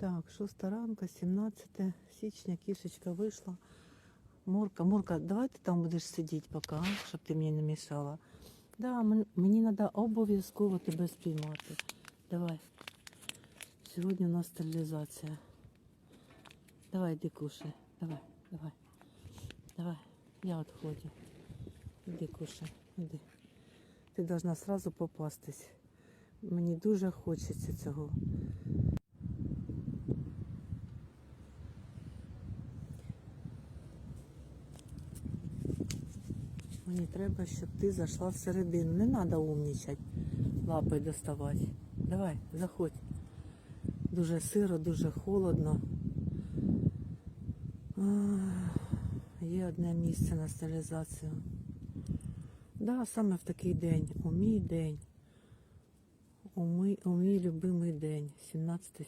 Так, шоста ранка, 17 січня, кішечка вийшла. Мурка, Мурка, давай ти там будеш сидіти поки, щоб ти мені не мішала. Да, мені треба обов'язково тебе спіймати. Давай. Сьогодні у нас стерилізація. Давай, іди кушай. Давай, давай. Давай. Я відходжу. Іди кушай, іди. Ти должна сразу попастись. Мені дуже хочеться цього. Мені треба, щоб ти зайшла всередину. Не треба умнічати, лапи доставати. Давай, заходь. Дуже сиро, дуже холодно. Є одне місце на стерилізацію. Да, саме в такий день, у мій день. У мій, у мій любимий день, 17